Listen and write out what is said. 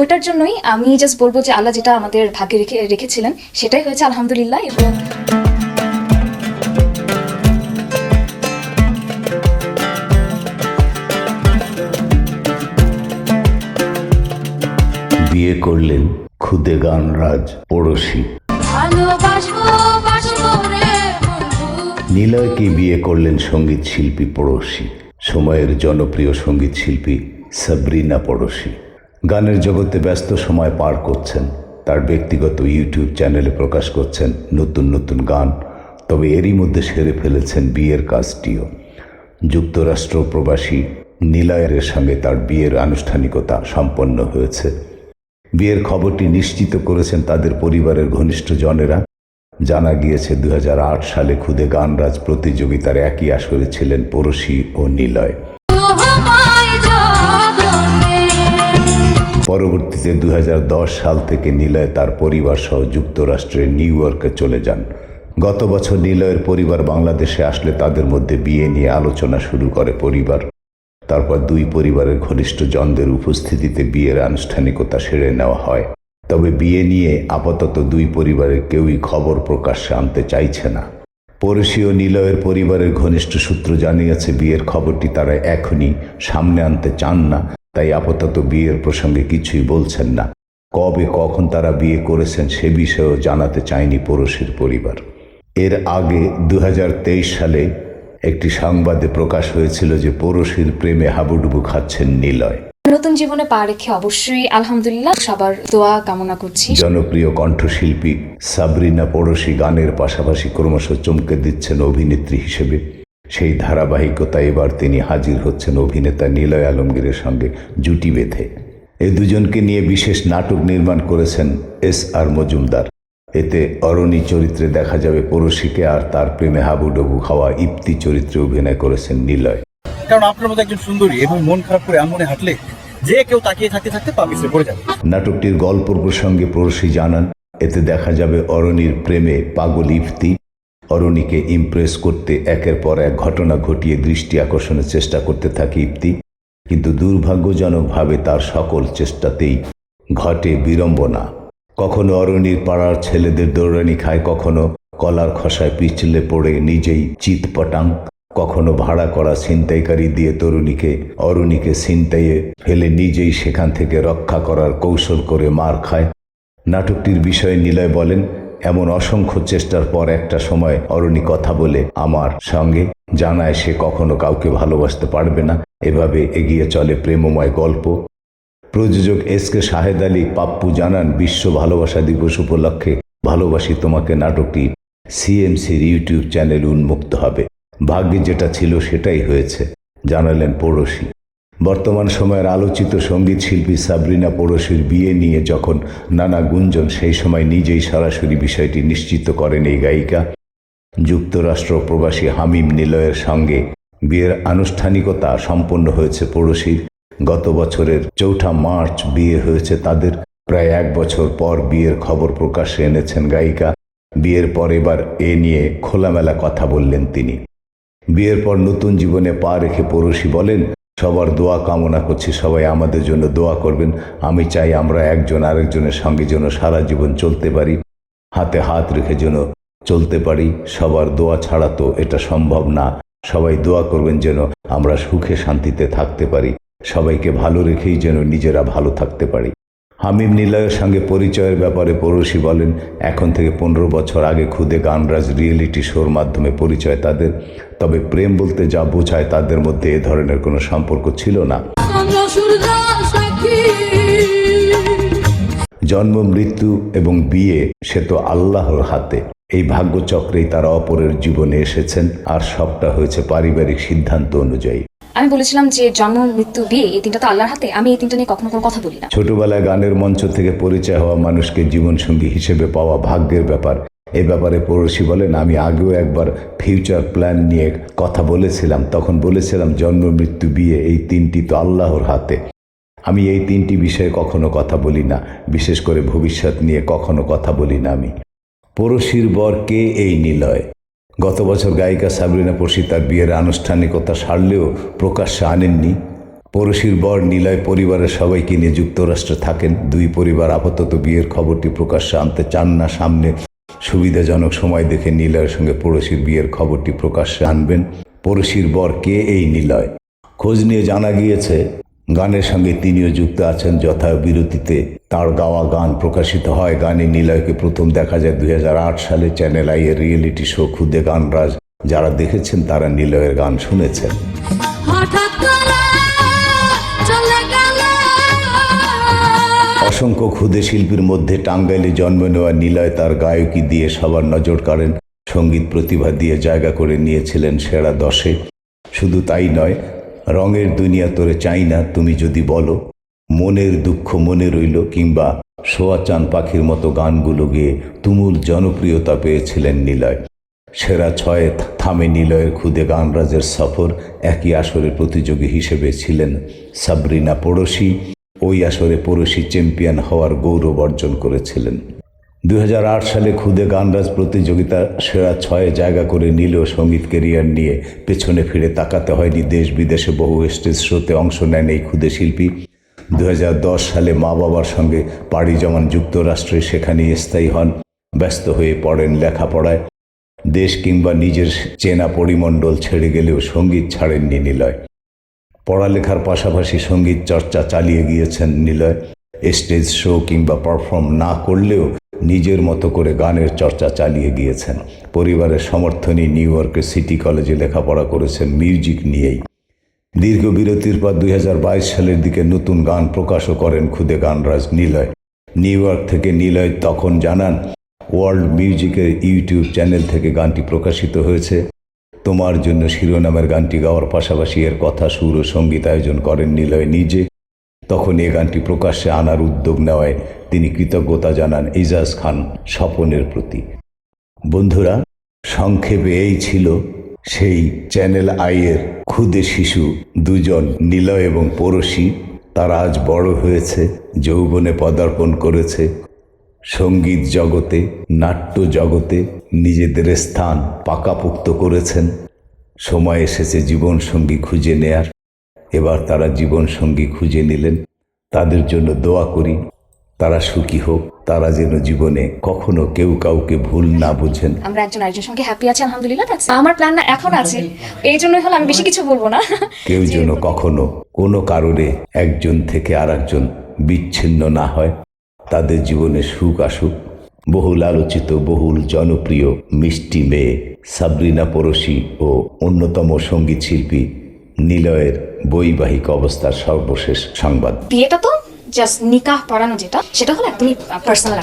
ওটার জন্যই আমি জাস্ট বলব যে আল্লাহ যেটা আমাদের ভাগ্যে রেখে রেখেছিলেন সেটাই হয়েছে আলহামদুলিল্লাহ। এবং বিয়ে করলেন খুদে গানরাজ পড়শি। ভালোবাসবো বাসবো নিলয়কে বিয়ে করলেন সংগীত শিল্পী পড়শি? সময়ের জনপ্রিয় সংগীত শিল্পী সাবরিনা পড়শি। গানের জগতে ব্যস্ত সময় পার করছেন। তার ব্যক্তিগত ইউটিউব চ্যানেলে প্রকাশ করছেন নতুন নতুন গান, তবে এরই মধ্যে সেরে ফেলেছেন বিয়ের কাজটিও। যুক্তরাষ্ট্র প্রবাসী নিলয়ের সঙ্গে তার বিয়ের আনুষ্ঠানিকতা সম্পন্ন হয়েছে। বিয়ের খবরটি নিশ্চিত করেছেন তাদের পরিবারের ঘনিষ্ঠ জনেরা জানা গিয়েছে দু হাজার আট সালে খুদে গানরাজ প্রতিযোগিতার একই আসরে ছিলেন পড়শি ও নিলয়। পরবর্তীতে দু হাজার দশ সাল থেকে নিলয় তার পরিবার সহ যুক্তরাষ্ট্রের নিউ ইয়র্কে চলে যান। গত বছর নিলয়ের পরিবার বাংলাদেশে আসলে তাদের মধ্যে বিয়ে নিয়ে আলোচনা শুরু করে পরিবার। তারপর দুই পরিবারের ঘনিষ্ঠ জনদের উপস্থিতিতে বিয়ের আনুষ্ঠানিকতা সেরে নেওয়া হয়। তবে বিয়ে নিয়ে আপাতত দুই পরিবারের কেউই খবর প্রকাশ্যে আনতে চাইছে না। পড়শি ও নিলয়ের পরিবারের ঘনিষ্ঠ সূত্র জানিয়েছে, বিয়ের খবরটি তারা এখনই সামনে আনতে চান না, তাই আপাতত বিয়ের প্রসঙ্গে কিছুই বলছেন না। কবে কখন তারা বিয়ে করেছেন সে বিষয়েও জানাতে চায়নি পড়শির পরিবার। এর আগে দু হাজার তেইশ সালে একটি সংবাদে প্রকাশ হয়েছিল যে পড়শির প্রেমে হাবুডুবু খাচ্ছেন নিলয়। নতুন জীবনে পা রেখে অবশ্যই আলহামদুলিল্লাহ সবার দোয়া কামনা করছি। জনপ্রিয় কণ্ঠশিল্পী সাবরিনা পড়শি গানের পাশাপাশি ক্রমশ চমকে দিচ্ছেন অভিনেত্রী হিসেবে। সেই ধারাবাহিকতা এবার তিনি হাজির হচ্ছেন অভিনেতা নিলয় আলমগীরের সঙ্গে জুটি বেঁধে। এই দুজনকে নিয়ে বিশেষ নাটক নির্মাণ করেছেন এস আর মজুমদার। এতে অরণি চরিত্রে দেখা যাবে পড়শিকে আর তার প্রেমে হাবুডুবু খাওয়া ইপ্তি চরিত্রে অভিনয় করেছেন নিলয়। কারণ আপনার মতো একজন সুন্দরী এবং মন খারাপ করে এমন হাঁটলে যে কেউ তাকিয়ে থাকতে থাকতে পা পড়ে যাবে। নাটকটির গল্প প্রসঙ্গে পড়শি জানান, এতে দেখা যাবে অরণির প্রেমে পাগল ইফতি। অরণিকে ইমপ্রেস করতে একের পর এক ঘটনা ঘটিয়ে দৃষ্টি আকর্ষণের চেষ্টা করতে থাকে ইফতি। কিন্তু দুর্ভাগ্যজনকভাবে তার সকল চেষ্টাতেই ঘটে বিড়ম্বনা। কখনো অরণির পাড়ার ছেলেদের দৌড়ানি খায়, কখনো কলার খসায় পিছলে পড়ে নিজেই চিৎপটাং। কখনো ভাড়া করা ছিনতাইকারী দিয়ে তরুণীকে, অরুণীকে ছিনতাইয়ে ফেলে নিজেই সেখান থেকে রক্ষা করার কৌশল করে মার খায়। নাটকটির বিষয়ে নিলয় বলেন, এমন অসংখ্য চেষ্টার পর একটা সময় অরণি কথা বলে আমার সঙ্গে জানায় সে কখনো কাউকে ভালোবাসতে পারবে না। এভাবে এগিয়ে চলে প্রেমময় গল্প। প্রযোজক এস কে শাহেদ আলী, পাপ্পু জানান, বিশ্ব ভালোবাসা দিবস উপলক্ষে ভালোবাসি তোমাকে নাটকটি। সিএমসির ইউটিউব চ্যানেল উন্মুক্ত হবে। ভাগ্যে যেটা ছিল সেটাই হয়েছে, জানালেন পড়শি। বর্তমান সময়ের আলোচিত সংগীত শিল্পী সাবরিনা পড়শির বিয়ে নিয়ে যখন নানা গুঞ্জন, সেই সময় নিজেই সরাসরি বিষয়টি নিশ্চিত করেন এই গায়িকা। যুক্তরাষ্ট্র প্রবাসী হামিম নিলয়ের সঙ্গে বিয়ের আনুষ্ঠানিকতা সম্পন্ন হয়েছে পড়শির। গত বছরের চৌঠা মার্চ বিয়ে হয়েছে তাদের। প্রায় এক বছর পর বিয়ের খবর প্রকাশ্যে এনেছেন গায়িকা। বিয়ের পর এবার এ নিয়ে খোলামেলা কথা বললেন তিনি। বিয়ের পর নতুন জীবনে পা রেখে পড়শি বলেন, সবার দোয়া কামনা করছি, সবাই আমাদের জন্য দোয়া করবেন। আমি চাই আমরা একজন আরেকজনের সঙ্গে যেন সারা জীবন চলতে পারি, হাতে হাত রেখে যেন চলতে পারি। সবার দোয়া ছাড়া তো এটা সম্ভব না। সবাই দোয়া করবেন যেন আমরা সুখে শান্তিতে থাকতে পারি। সবাইকে ভালো রেখেই যেন নিজেরা ভালো থাকতে পারি। হামিম নিলয়ের সঙ্গে পরিচয়ের ব্যাপারে পড়শি বলেন, এখন থেকে পনেরো বছর আগে খুদে গানরাজ রিয়েলিটি শোর মাধ্যমে পরিচয় তাদের। তবে প্রেম বলতে যা বোঝায় তাদের মধ্যে এ ধরনের কোনো সম্পর্ক ছিল না। জন্ম মৃত্যু এবং বিয়ে সে তো আল্লাহর হাতে। এই ভাগ্যচক্রেই তারা অপরের জীবনে এসেছেন আর সবটা হয়েছে পারিবারিক সিদ্ধান্ত অনুযায়ী। আমি বলেছিলাম যে জন্ম মৃত্যু বিয়ে এই তিনটা তো আল্লাহর হাতে। আমি এই তিনটা নিয়ে কখনো কোনো কথা বলি না। ছোটবেলায় গানের মঞ্চ থেকে পরিচয় হওয়া মানুষকে জীবনসঙ্গী হিসেবে পাওয়া ভাগ্যের ব্যাপার। এ ব্যাপারে পড়শি বলেন, আমি আগেও একবার ফিউচার প্ল্যান নিয়ে কথা বলেছিলাম। তখন বলেছিলাম, জন্ম, মৃত্যু, বিয়ে, এই তিনটি তো আল্লাহর হাতে। আমি এই তিনটি বিষয়ে কখনো কথা বলি না। বিশেষ করে ভবিষ্যৎ নিয়ে কখনো কথা বলি না আমি। পড়শির বর কে এই নিলয়? গত বছর গায়িকা সাবরিনা পড়শি তার বিয়ের আনুষ্ঠানিকতা সারলেও প্রকাশ্যে আনেননি। পড়শির বর নিলয় পরিবারের সবাইকে নিয়ে যুক্তরাষ্ট্রে থাকেন। দুই পরিবার আপাতত বিয়ের খবরটি প্রকাশ্যে আনতে চান না সামনে। সুবিধাজনক সময় দেখে নিলয়ের সঙ্গে পড়শির বিয়ের খবরটি প্রকাশ্যে আনবেন। পড়শির বর কে এই নিলয়? খোঁজ নিয়ে জানা গিয়েছে, গানের সঙ্গে তিনিও যুক্ত আছেন যথা বিরতিতে তার গাওয়া গান প্রকাশিত হয় গানে নিলয়কে প্রথম দেখা যায় দুই হাজার আট সালে চ্যানেল আই এর রিয়েলিটি শো খুদে গানরাজ। যারা দেখেছেন তারা নিলয়ের গান শুনেছেন। অসংখ্য ক্ষুদে শিল্পীর মধ্যে টাঙ্গাইলে জন্ম নেওয়া নিলয় তার গায়কী দিয়ে সবার নজর কাড়েন, সংগীত প্রতিভা দিয়ে জায়গা করে নিয়েছিলেন সেরা দশে। শুধু তাই নয়, রঙের দুনিয়া তোরে চাই না, তুমি যদি বলো। মনের দুঃখ মনে রইল কিংবা সোয়া চান পাখির মতো গানগুলো গেয়ে তুমুল জনপ্রিয়তা পেয়েছিলেন নিলয়। সেরা ছয়ে থামে নিলয়ের খুদে গানরাজের সফর, একই আসরে প্রতিযোগী হিসেবে ছিলেন সাবরিনা পড়শি। ওই আসরে পড়শি চ্যাম্পিয়ন হওয়ার গৌরব অর্জন করেছিলেন। দুই হাজার আট সালে খুদে গানরাজ প্রতিযোগিতা সেরা ছয়ে জায়গা করে নিলেও সংগীত কেরিয়ার নিয়ে। পেছনে ফিরে তাকাতে হয়নি দেশ বিদেশে বহু স্টেজ শোতে অংশ নেন এই ক্ষুদে শিল্পী। দু হাজার দশ সালে মা বাবার সঙ্গে পাড়ি জমান যুক্তরাষ্ট্রে সেখানেই স্থায়ী হন, ব্যস্ত হয়ে পড়েন লেখাপড়ায়। দেশ কিংবা নিজের চেনা পরিমণ্ডল ছেড়ে গেলেও সংগীত ছাড়েননি নিলয়। পড়ালেখার পাশাপাশি সংগীত চর্চা চালিয়ে গিয়েছেন নিলয়। স্টেজ শো কিংবা পারফর্ম না করলেও নিজের মতো করে গানের চর্চা চালিয়ে গিয়েছেন। পরিবারের সমর্থনই নিউ ইয়র্কের সিটি কলেজে লেখাপড়া করেছেন মিউজিক নিয়েই। দীর্ঘ বিরতির পর দুই হাজার বাইশ সালের দিকে নতুন গান প্রকাশও করেন খুদে গানরাজ নিলয়। নিউ ইয়র্ক থেকে নিলয় তখন জানান, ওয়ার্ল্ড মিউজিকের ইউটিউব চ্যানেল থেকে গানটি প্রকাশিত হয়েছে। তোমার জন্য শিরোনামের গানটি গাওয়ার পাশাপাশি এর কথা, সুর ও সংগীত আয়োজন করেন নিলয় নিজে। তখন এ গানটি প্রকাশ্যে আনার উদ্যোগ নেওয়ায় তিনি কৃতজ্ঞতা জানান ইজাজ খান স্বপনের প্রতি। বন্ধুরা, সংক্ষেপে এই ছিল সেই চ্যানেল আইয়ের ক্ষুদে শিশু দুজন নিলয় এবং পড়শি। তারা আজ বড় হয়েছে, যৌবনে পদার্পণ করেছে। সংগীত জগতে নাট্য জগতে নিজেদের স্থান পাকাপোক্ত করেছেন। সময় এসেছে জীবনসঙ্গী খুঁজে নেয়ার। এবার তারা জীবনসঙ্গী খুঁজে নিলেন। তাদের জন্য দোয়া করি তারা সুখী হোক তারা যেন জীবনে কখনো কেউ কাউকে ভুল না বুঝেন। আমরা একজন আরেকজনের সঙ্গে হ্যাপি আছি আলহামদুলিল্লাহ আমার প্ল্যান এখন আছে। এই জন্যই হলো আমি বেশি কিছু বলব না। কেউ যেন কখনো কোনো কারণে একজন থেকে আর একজন বিচ্ছিন্ন না হয়। তাদের জীবনে সুখ আসুক। বহুল আলোচিত, বহুল জনপ্রিয়, মিষ্টি মেয়ে সাবরিনা পড়শি ও অন্যতম সংগীত শিল্পী নিলয়ের বৈবাহিক অবস্থার সর্বশেষ সংবাদ। বিয়েটা তো জাস্ট নিকাহ পড়ানো যেটা, সেটা হলো একদমই পার্সোনাল